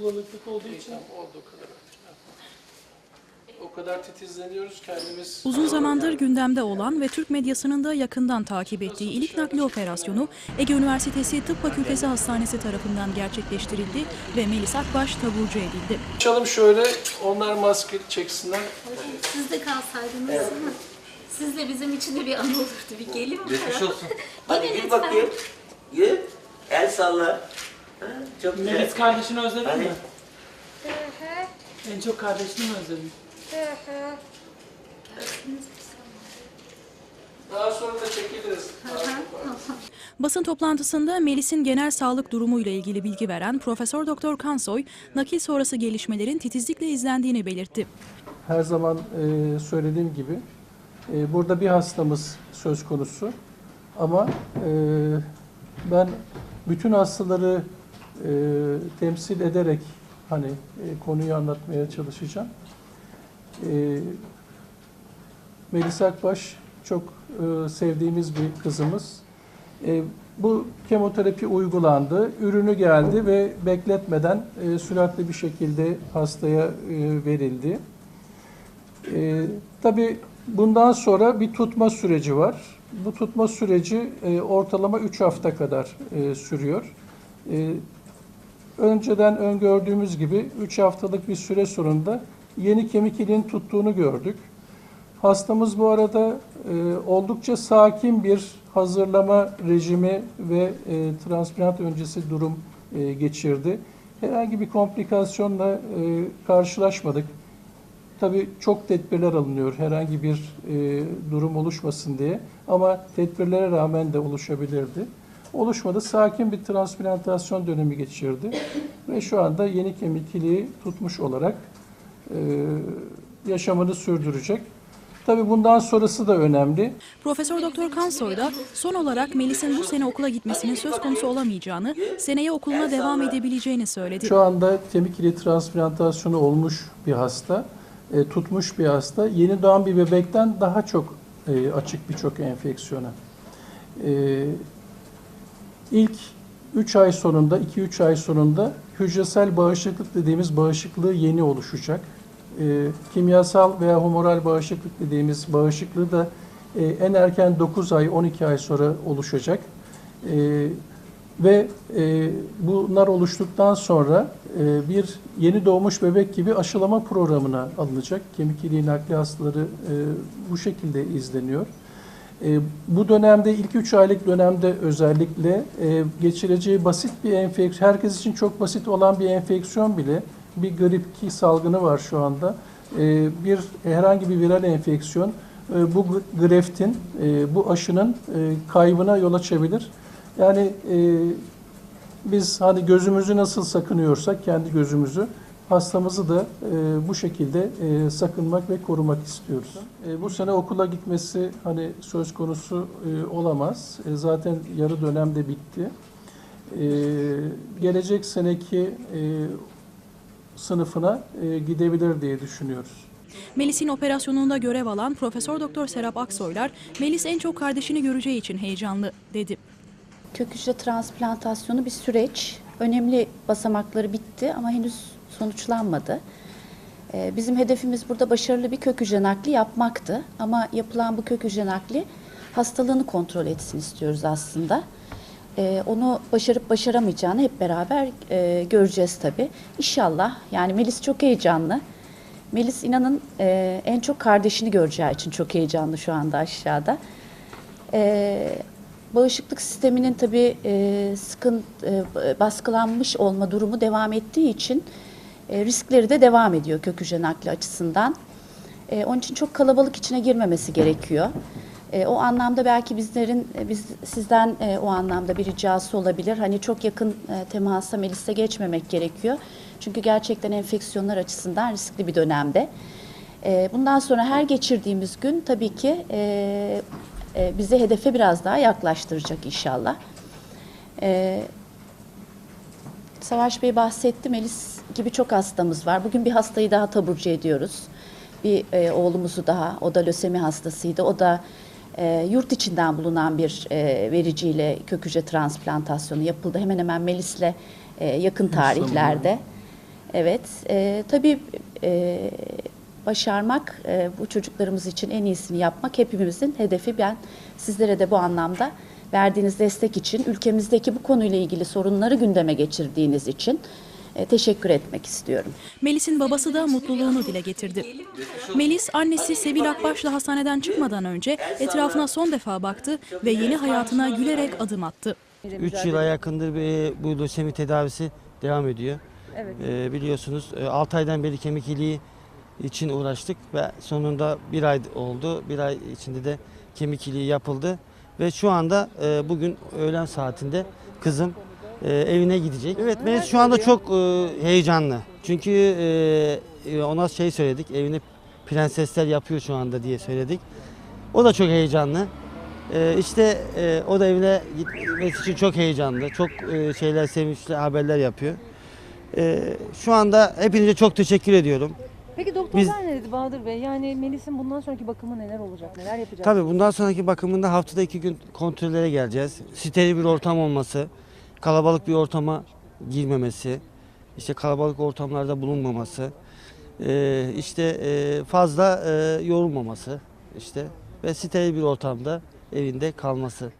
bulanıklık olduğu için Tamam, olduğu kadar. O kadar titizleniyoruz kendimiz. Uzun zamandır gündemde olan ve Türk medyasının da yakından takip ettiği ilik nakli operasyonu Ege Üniversitesi Tıp Fakültesi Hastanesi tarafından gerçekleştirildi ve Melis Akbaş taburcu edildi. Açalım şöyle, onlar maske çeksinler. Siz de kalsaydınız değil mi? Siz de bizim için de bir anı olurdu. Bir gelin bu Geçmiş olsun. Hadi lütfen. bakayım. Git. El salla. Ha, Çok güzel. Melis kardeşini özledin Hani? mi? En çok kardeşini mi özledin? Daha sonra da çekiliriz. Basın toplantısında Melis'in genel sağlık durumuyla ilgili bilgi veren Profesör Doktor Kansoy, nakil sonrası gelişmelerin titizlikle izlendiğini belirtti. Her zaman e, söylediğim gibi e, burada bir hastamız söz konusu ama e, ben bütün hastaları e, temsil ederek hani e, konuyu anlatmaya çalışacağım. E, Melis Akbaş çok e, sevdiğimiz bir kızımız. E, bu kemoterapi uygulandı, ürünü geldi ve bekletmeden e, süratli bir şekilde hastaya e, verildi. E, tabii bundan sonra bir tutma süreci var. Bu tutma süreci e, ortalama 3 hafta kadar e, sürüyor. E, önceden öngördüğümüz gibi 3 haftalık bir süre sonunda yeni kemik iliğin tuttuğunu gördük. Hastamız bu arada e, oldukça sakin bir hazırlama rejimi ve e, transplant öncesi durum e, geçirdi. Herhangi bir komplikasyonla e, karşılaşmadık. Tabii çok tedbirler alınıyor herhangi bir e, durum oluşmasın diye ama tedbirlere rağmen de oluşabilirdi. Oluşmadı. Sakin bir transplantasyon dönemi geçirdi ve şu anda yeni kemik iliği tutmuş olarak e, yaşamını sürdürecek. Tabii bundan sonrası da önemli. Profesör Doktor Kansoy da son olarak Melis'in bu sene okula gitmesinin söz konusu olamayacağını, seneye okuluna devam edebileceğini söyledi. Şu anda kemik iliği transplantasyonu olmuş bir hasta, e, tutmuş bir hasta. Yeni doğan bir bebekten daha çok e, açık birçok enfeksiyona. E, ilk 3 ay sonunda, 2-3 ay sonunda hücresel bağışıklık dediğimiz bağışıklığı yeni oluşacak. E, kimyasal veya humoral bağışıklık dediğimiz bağışıklığı da e, en erken 9 ay, 12 ay sonra oluşacak. E, ve e, bunlar oluştuktan sonra e, bir yeni doğmuş bebek gibi aşılama programına alınacak. Kemik iliği nakli hastaları e, bu şekilde izleniyor. E, bu dönemde ilk 3 aylık dönemde özellikle e, geçireceği basit bir enfeksiyon, herkes için çok basit olan bir enfeksiyon bile bir grip 2 salgını var şu anda. E, bir herhangi bir viral enfeksiyon e, bu greftin, e, bu aşının e, kaybına yol açabilir. Yani e, biz hani gözümüzü nasıl sakınıyorsak kendi gözümüzü hastamızı da e, bu şekilde e, sakınmak ve korumak istiyoruz. E, bu sene okula gitmesi hani söz konusu e, olamaz. E, zaten yarı dönemde bitti. E, gelecek seneki e, sınıfına e, gidebilir diye düşünüyoruz. Melis'in operasyonunda görev alan Profesör Doktor Serap Aksoylar, Melis en çok kardeşini göreceği için heyecanlı dedi. Kök hücre transplantasyonu bir süreç. Önemli basamakları bitti ama henüz sonuçlanmadı. Ee, Bizim hedefimiz burada başarılı bir kök hücre nakli yapmaktı. Ama yapılan bu kök hücre nakli hastalığını kontrol etsin istiyoruz aslında. Ee, Onu başarıp başaramayacağını hep beraber e, göreceğiz tabii. İnşallah. Yani Melis çok heyecanlı. Melis inanın e, en çok kardeşini göreceği için çok heyecanlı şu anda aşağıda. Ee, bağışıklık sisteminin tabii e, sıkın e, baskılanmış olma durumu devam ettiği için e, riskleri de devam ediyor kök hücre nakli açısından. E, onun için çok kalabalık içine girmemesi gerekiyor. E, o anlamda belki bizlerin e, biz sizden e, o anlamda bir ricası olabilir. Hani çok yakın e, temasa Melis'e geçmemek gerekiyor. Çünkü gerçekten enfeksiyonlar açısından riskli bir dönemde. E, bundan sonra her geçirdiğimiz gün tabii ki e, e, bizi hedefe biraz daha yaklaştıracak inşallah. E, Savaş Bey bahsetti. Melis gibi çok hastamız var. Bugün bir hastayı daha taburcu ediyoruz. Bir e, oğlumuzu daha, o da lösemi hastasıydı. O da e, yurt içinden bulunan bir e, vericiyle kök hücre transplantasyonu yapıldı. Hemen hemen Melis'le e, yakın tarihlerde. Evet, e, tabii e, başarmak, e, bu çocuklarımız için en iyisini yapmak hepimizin hedefi. Ben sizlere de bu anlamda verdiğiniz destek için, ülkemizdeki bu konuyla ilgili sorunları gündeme geçirdiğiniz için e, teşekkür etmek istiyorum. Melis'in babası da mutluluğunu dile getirdi. Melis, annesi Sevil Akbaş'la hastaneden çıkmadan önce etrafına son defa baktı ve yeni hayatına gülerek adım attı. 3 yıla yakındır bir, bu lösemi tedavisi devam ediyor. Evet. Ee, biliyorsunuz 6 aydan beri kemik iliği için uğraştık ve sonunda bir ay oldu. Bir ay içinde de kemik iliği yapıldı. Ve şu anda e, bugün öğlen saatinde kızım e, evine gidecek. Evet Melis şu anda çok e, heyecanlı. Çünkü e, ona şey söyledik evine prensesler yapıyor şu anda diye söyledik. O da çok heyecanlı. Ee, işte e, o da evine gitmesi için çok heyecanlı. Çok e, şeyler sevinçli haberler yapıyor. Ee, şu anda hepinize çok teşekkür ediyorum. Peki doktorlar ne dedi Bahadır Bey? Yani Melis'in bundan sonraki bakımı neler olacak? Neler yapacak? Tabii bundan sonraki bakımında haftada iki gün kontrollere geleceğiz. Steril bir ortam olması, kalabalık bir ortama girmemesi, işte kalabalık ortamlarda bulunmaması, e, işte e, fazla e, yorulmaması işte ve steril bir ortamda evinde kalması.